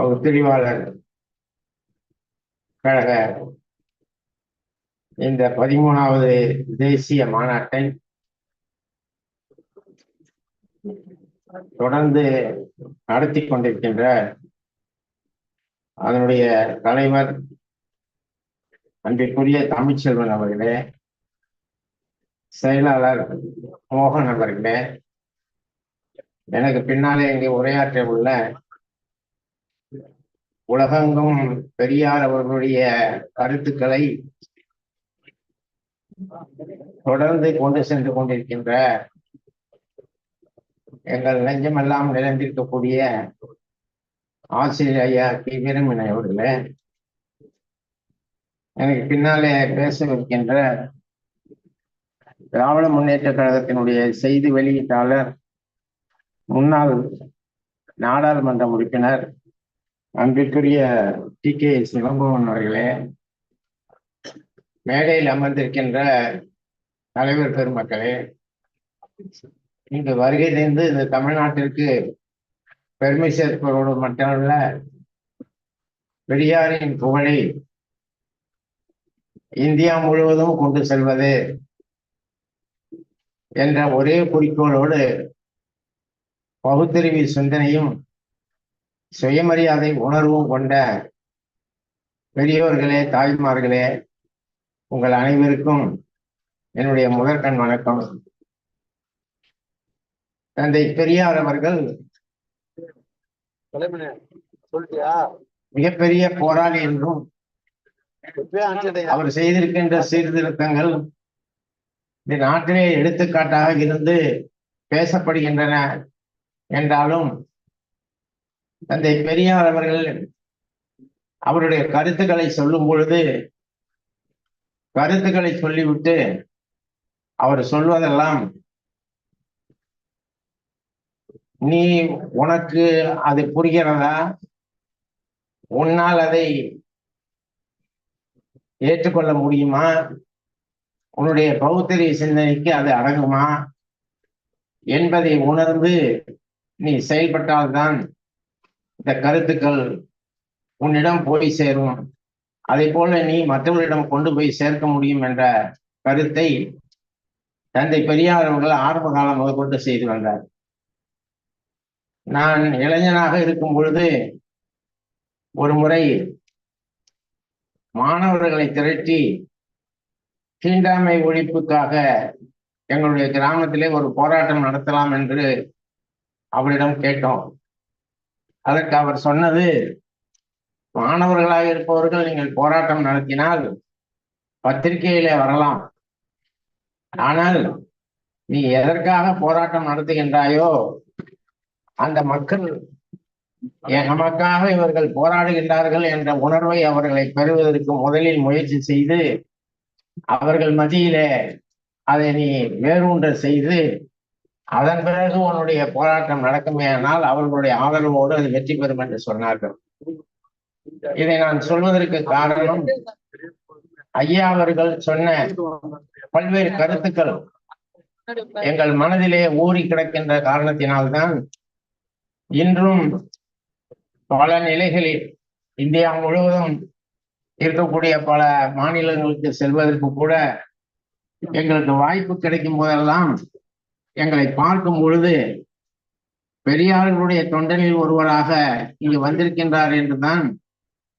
பகுத்தறிவாளர் கழக. இந்த பதிமூணாவது தேசிய மாநாட்டை தொடர்ந்து நடத்தி கொண்டிருக்கின்ற அதனுடைய தலைவர் அன்றைக்குரிய தமிழ்ச்செல்வன் அவர்களே செயலாளர் மோகன் அவர்களே எனக்கு பின்னாலே இங்கே உரையாற்ற உள்ள உலகெங்கும் பெரியார் அவர்களுடைய கருத்துக்களை தொடர்ந்து கொண்டு சென்று கொண்டிருக்கின்ற எங்கள் நெஞ்சமெல்லாம் நிறைந்திருக்கக்கூடிய ஆசிரியர் ஐயா கி. வீரமணி அவர்களே எனக்கு பின்னாலே பேசவிருக்கின்ற திராவிட முன்னேற்ற கழகத்தினுடைய செய்தி வெளியீட்டாளர் முன்னாள் நாடாளுமன்ற உறுப்பினர் அன்பிற்குரிய டி கே சிவம்பவன் அவர்களே மேடையில் அமர்ந்திருக்கின்ற தலைவர் பெருமக்களே இங்கு வருகையிலிருந்து இந்த தமிழ்நாட்டிற்கு பெருமை சேர்ப்பதோடு மட்டுமல்ல பெரியாரின் புகழை இந்தியா முழுவதும் கொண்டு செல்வது என்ற ஒரே குறிக்கோளோடு பகுத்தறிவு சிந்தனையும் சுயமரியாதை உணர்வும் கொண்ட பெரியோர்களே தாய்மார்களே உங்கள் அனைவருக்கும் என்னுடைய முதற்கண் வணக்கம். தந்தை பெரியார் அவர்கள் மிகப்பெரிய போராளி என்றும் அவர் செய்திருக்கின்ற சீர்திருத்தங்கள் இந்த நாட்டிலே எடுத்துக்காட்டாக இருந்து பேசப்படுகின்றன என்றாலும் தந்தை பெரியார் அவர்கள் அவருடைய கருத்துக்களை சொல்லும் பொழுது கருத்துக்களை சொல்லிவிட்டு அவர் சொல்வதெல்லாம் நீ உனக்கு அது புரிகிறதா? உன்னால் அதை ஏற்றுக்கொள்ள முடியுமா? உன்னுடைய பௌத்தரிய சிந்தனைக்கு அது அடங்குமா? என்பதை உணர்ந்து நீ செயல்பட்டால்தான் இந்த கருத்துக்கள் உன்னிடம் போய் சேரும். அதை போல நீ மற்றவர்களிடம் கொண்டு போய் சேர்க்க முடியும் என்ற கருத்தை தந்தை பெரியார் அவர்கள் ஆரம்ப காலம் முதற்கொண்டு செய்து வந்தார். நான் இளைஞனாக இருக்கும் பொழுது ஒரு முறை மாணவர்களை திரட்டி தீண்டாமை ஒழிப்புக்காக எங்களுடைய கிராமத்திலே ஒரு போராட்டம் நடத்தலாம் என்று அவரிடம் கேட்டோம். அதற்கு அவர் சொன்னது மாணவர்களாக இருப்பவர்கள் நீங்கள் போராட்டம் நடத்தினால் பத்திரிகையில வரலாம். ஆனால் நீ எதற்காக போராட்டம் நடத்துகின்றாயோ அந்த மக்கள் நமக்காக இவர்கள் போராடுகின்றார்கள் என்ற உணர்வை அவர்களை பெறுவதற்கு முதலில் முயற்சி செய்து அவர்கள் மத்தியிலே அதை நீ வேரூன்ற செய்து அதன் பிறகு உன்னுடைய போராட்டம் நடக்குமே ஆனால் அவர்களுடைய ஆதரவோடு அது வெற்றி பெறும் என்று சொன்னார்கள். இதை நான் சொல்வதற்கு காரணம் ஐயா அவர்கள் சொன்ன பல்வேறு கருத்துக்கள் எங்கள் மனதிலே ஊறி கிடக்கின்ற காரணத்தினால்தான் இன்றும் பல நிலைகளில் இந்தியா முழுவதும் இருக்கக்கூடிய பல மாநிலங்களுக்கு செல்வதற்கு கூட எங்களுக்கு வாய்ப்பு கிடைக்கும் போதெல்லாம் எங்களை பார்க்கும் பொழுது பெரியார்களுடைய தொண்டனில் ஒருவராக இங்கு வந்திருக்கின்றார் என்றுதான்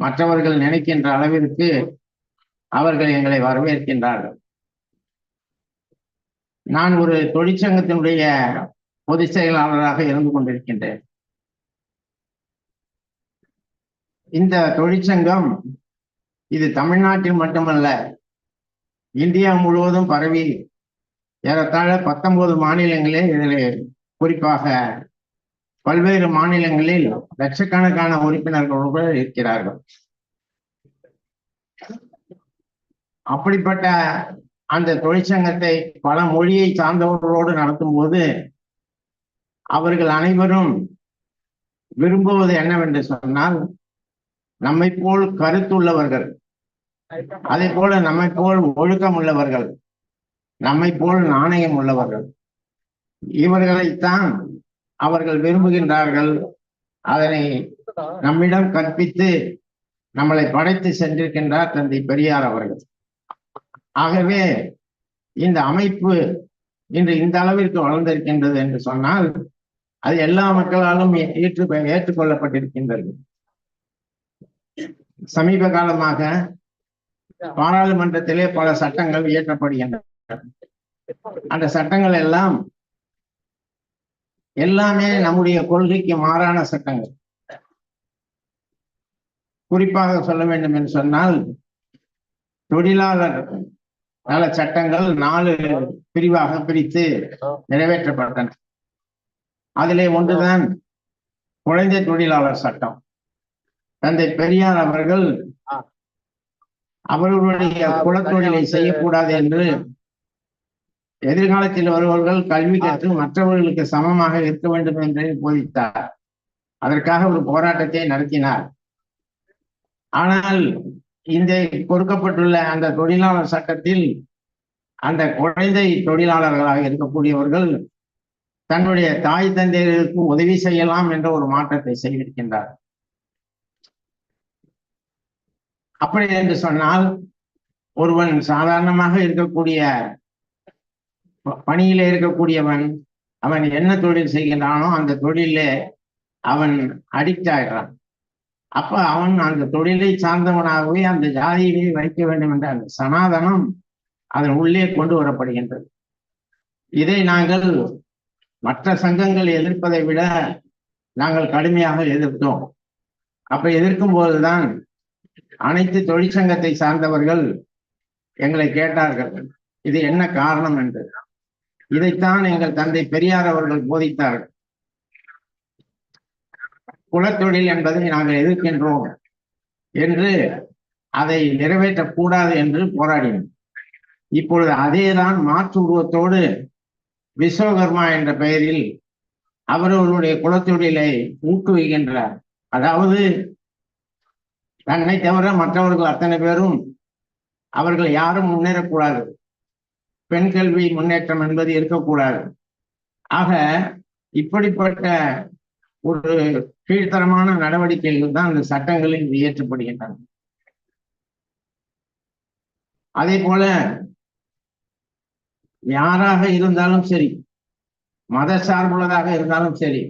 மற்றவர்கள் நினைக்கின்ற அளவிற்கு அவர்கள் எங்களை வரவேற்கின்றார்கள். நான் ஒரு தொழிற்சங்கத்தினுடைய பொதுச் செயலாளராக இருந்து கொண்டிருக்கின்றேன். இந்த தொழிற்சங்கம் இது தமிழ்நாட்டில் மட்டுமல்ல இந்தியா முழுவதும் பரவி ஏறத்தாழ பத்தொன்பது மாநிலங்களில் இதில் குறிப்பாக பல்வேறு மாநிலங்களில் லட்சக்கணக்கான உறுப்பினர்கள் இருக்கிறார்கள். அப்படிப்பட்ட அந்த தொழிற்சங்கத்தை பல மொழியை சார்ந்தவர்களோடு நடத்தும் போது அவர்கள் அனைவரும் விரும்புவது என்னவென்று சொன்னால் நம்மை போல் கருத்துள்ளவர்கள் அதே போல நம்மை போல் ஒழுக்கம் உள்ளவர்கள் நம்மை போல் நாணயம் உள்ளவர்கள். இவர்களைத்தான் அவர்கள் விரும்புகின்றார்கள். அதனை நம்மிடம் கற்பித்து நம்மளை படைத்து சென்றிருக்கின்றார் தந்தை பெரியார் அவர்கள். ஆகவே இந்த அமைப்பு இன்று இந்த அளவிற்கு வளர்ந்திருக்கின்றது என்று சொன்னால் அது எல்லா மக்களாலும் ஏற்று ஏற்றுக்கொள்ளப்பட்டிருக்கின்றது. சமீப காலமாக பாராளுமன்றத்திலே பல சட்டங்கள் இயற்றப்படுகின்றன. அந்த சட்டங்கள் எல்லாம் எல்லாமே நம்முடைய கொள்கைக்கு மாறான சட்டங்கள். குறிப்பாக சொல்ல வேண்டும் என்று சொன்னால் தொழிலாளர் நல சட்டங்கள் நாலு பிரிவாக பிரித்து நிறைவேற்றப்பட்டன. அதிலே ஒன்றுதான் குழந்தை தொழிலாளர் சட்டம். தந்தை பெரியார் அவர்கள் அவர்களுடைய குலத்தொழிலை செய்யக்கூடாது என்று எதிர்காலத்தில் வருபவர்கள் கல்வி கற்று மற்றவர்களுக்கு சமமாக இருக்க வேண்டும் என்று போதித்தார். அதற்காக ஒரு போராட்டத்தை நடத்தினார். ஆனால் இந்த கொடுக்கப்பட்டுள்ள அந்த தொழிலாளர் சட்டத்தில் அந்த குழந்தை தொழிலாளர்களாக இருக்கக்கூடியவர்கள் தன்னுடைய தாய் தந்தையர்களுக்கு உதவி செய்யலாம் என்ற ஒரு மாற்றத்தை செய்திருக்கின்றார். அப்படி என்று சொன்னால் ஒருவன் சாதாரணமாக இருக்கக்கூடிய பணியில இருக்கக்கூடியவன் அவன் என்ன தொழில் செய்கின்றானோ அந்த தொழிலே அவன் அடிக்ட் ஆகிறான் அப்ப அவன் அந்த தொழிலை சார்ந்தவனாகவே அந்த ஜாதியிலே வைக்க வேண்டும் என்ற அந்த சனாதனம் அதன் உள்ளே கொண்டு வரப்படுகின்றது. இதை நாங்கள் மற்ற சங்கங்கள் எதிர்ப்பதை விட நாங்கள் கடுமையாக எதிர்த்தோம். அப்ப எதிர்க்கும் போதுதான் அனைத்து தொழிற்சங்கத்தை சார்ந்தவர்கள் எங்களை கேட்டார்கள். இது என்ன காரணம் என்று. இதைத்தான் எங்கள் தந்தை பெரியார் அவர்கள் போதித்தார்கள் குலத்தொழில் என்பதை நாங்கள் எதிர்க்கின்றோம் என்று அதை நிறைவேற்றக்கூடாது என்று போராடினோம். இப்பொழுது அதேதான் மாற்று உருவத்தோடு விஸ்வகர்மா என்ற பெயரில் அவர்களுடைய குலத்தொழிலை ஊக்குவிக்கின்றார். அதாவது தன்னை தவிர மற்றவர்கள் அத்தனை பேரும் அவர்கள் யாரும் முன்னேறக்கூடாது. பெண் கல்வி முன்னேற்றம் என்பது இருக்கக்கூடாது. ஆக இப்படிப்பட்ட ஒரு கீழ்த்தரமான நடவடிக்கைகள் தான் இந்த சட்டங்களில் இயற்றப்படுகின்றன. அதே போல யாராக இருந்தாலும் சரி மத சார்புள்ளதாக இருந்தாலும் சரி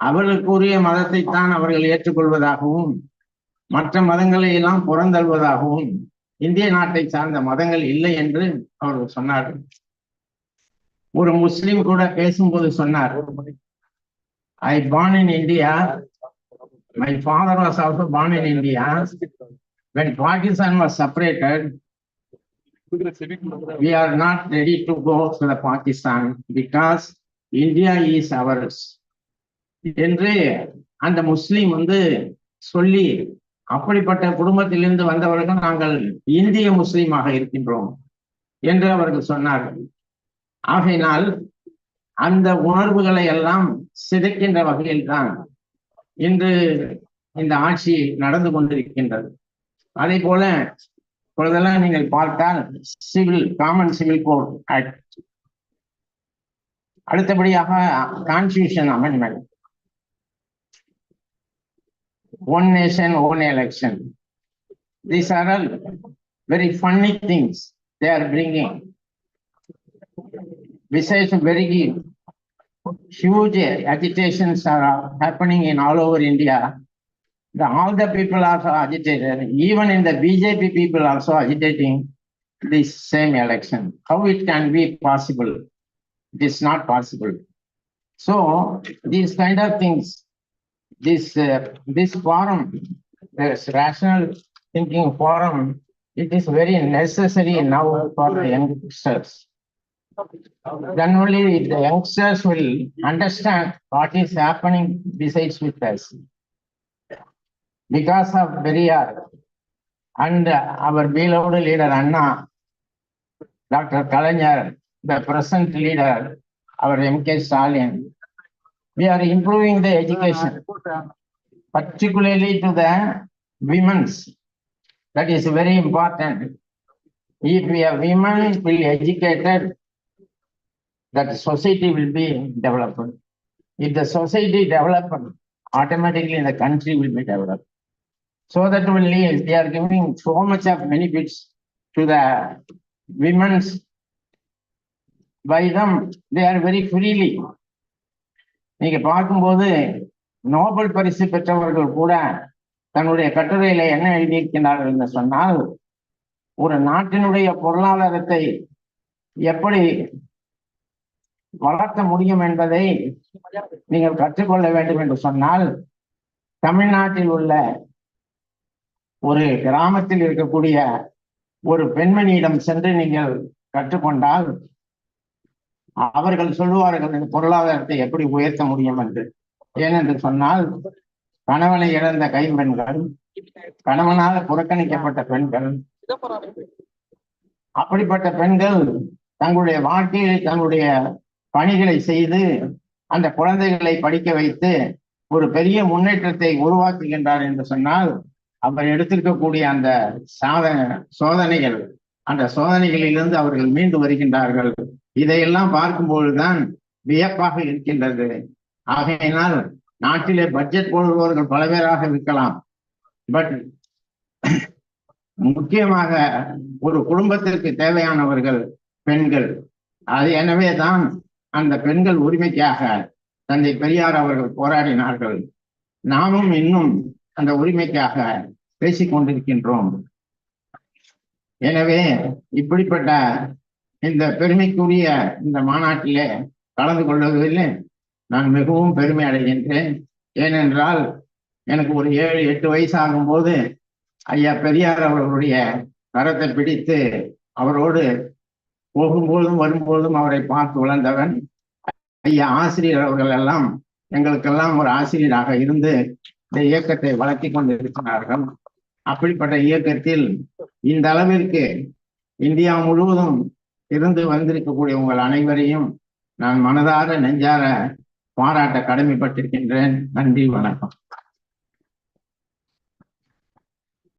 அவர்களுக்குரிய மதத்தைத்தான் அவர்கள் ஏற்றுக்கொள்வதாகவும் மற்ற மதங்களை எல்லாம் புறந்தள்வதாகவும் இந்திய நாட்டை சார்ந்த மதங்கள் இல்லை என்று அவர் சொன்னார் ஒரு முஸ்லீம் கூட பேசும்போது சொன்னார் I born in India my father was also born in India when Pakistan was separated we are not ready to go to the Pakistan because India is என்று அந்த முஸ்லீம் வந்து சொல்லி அப்படிப்பட்ட குடும்பத்திலிருந்து வந்தவர்கள் நாங்கள் இந்திய முஸ்லீமாக இருக்கின்றோம் என்று அவர்கள் சொன்னார்கள். ஆகையினால் அந்த உணர்வுகளை எல்லாம் சிதைக்கின்ற வகையில் தான் இன்று இந்த ஆட்சி நடந்து கொண்டிருக்கின்றது. அதே போல இப்பொழுதெல்லாம் நீங்கள் பார்த்தால் civil common civil code act அடுத்தபடியாக constitution amendment one nation, one election. These are all very funny things they are bringing. Besides, very huge agitations are happening in all over India. The, all the people are agitated, even in the BJP people are also agitating this same election. How it can be possible? It is not possible. So these kind of things this, uh, this forum, this rational thinking forum, it is very necessary now for the youngsters. Then only the youngsters will understand what is happening besides with us. Because of Periyar and our beloved leader Anna, Dr. Kalanyar, the present leader, our MK Stalin, we are improving the education, ah, ah. particularly to the women's. That is very important. If we are women will educated, that society will be developed. If the society developed automatically the country will be developed. So that only they are giving so much of benefits to the women's. By them, they are very freely. நீங்க பார்க்கும்போது Nobel பரிசு பெற்றவர்கள் கூட தன்னுடைய கட்டுரையில என்ன எழுதியிருக்கிறார்கள் என்று சொன்னால் ஒரு நாட்டினுடைய பொருளாதாரத்தை எப்படி வளர்த்த முடியும் என்பதை நீங்கள் கற்றுக்கொள்ள வேண்டும் என்று சொன்னால் தமிழ்நாட்டில் உள்ள ஒரு கிராமத்தில் இருக்கக்கூடிய ஒரு பெண்மணியிடம் சென்று நீங்கள் கற்றுக்கொண்டால் அவர்கள் சொல்லுவார்கள் இந்த பொருளாதாரத்தை எப்படி உயர்த்த முடியும்? என்று. ஏனென்று சொன்னால் கணவனை இழந்த கைம்பெண்கள் கணவனால் புறக்கணிக்கப்பட்ட பெண்கள் அப்படிப்பட்ட பெண்கள் தங்களுடைய வாழ்க்கையில் தங்களுடைய பணிகளை செய்து அந்த குழந்தைகளை படிக்க வைத்து ஒரு பெரிய முன்னேற்றத்தை உருவாக்குகின்றார் என்று சொன்னால் அவர் எடுத்திருக்கக்கூடிய அந்த சாதன சோதனைகள் அந்த சோதனைகளிலிருந்து அவர்கள் மீண்டு வருகின்றார்கள். இதையெல்லாம் பார்க்கும்பொழுதுதான் வியப்பாக இருக்கின்றது. ஆகையினால் நாட்டிலே பட்ஜெட் போடுபவர்கள் பல பேராக இருக்கலாம். பட் முக்கியமாக ஒரு குடும்பத்திற்கு தேவையானவர்கள் பெண்கள். அது எனவே தான் அந்த பெண்கள் உரிமைக்காக தந்தை பெரியார் அவர்கள் போராடினார்கள். நாமும் இன்னும் அந்த உரிமைக்காக பேசிக் கொண்டிருக்கின்றோம் எனவே இப்படிப்பட்ட இந்த பெருமைக்குரிய இந்த மாநாட்டிலே கலந்து கொள்வதில் நான் மிகவும் பெருமை அடைகின்றேன். ஏனென்றால் எனக்கு ஒரு ஏழு எட்டு வயசு ஆகும்போது ஐயா பெரியார் அவர்களுடைய கரத்தை பிடித்து அவரோடு போகும்போதும் வரும்போதும் அவரை பார்த்து வளர்ந்தவன். ஐயா ஆசிரியர் அவர்கள் எல்லாம் எங்களுக்கெல்லாம் ஒரு ஆசிரியராக இருந்து இந்த இயக்கத்தை வளர்த்தி கொண்டிருக்கிறார்கள். அப்படிப்பட்ட இயக்கத்தில் இந்த அளவிற்கு இந்தியா முழுவதும் இருந்து வந்திருக்கக்கூடிய உங்கள் அனைவரையும் நான் மனதார நெஞ்சார பாராட்ட கடமைப்பட்டிருக்கின்றேன். நன்றி வணக்கம்.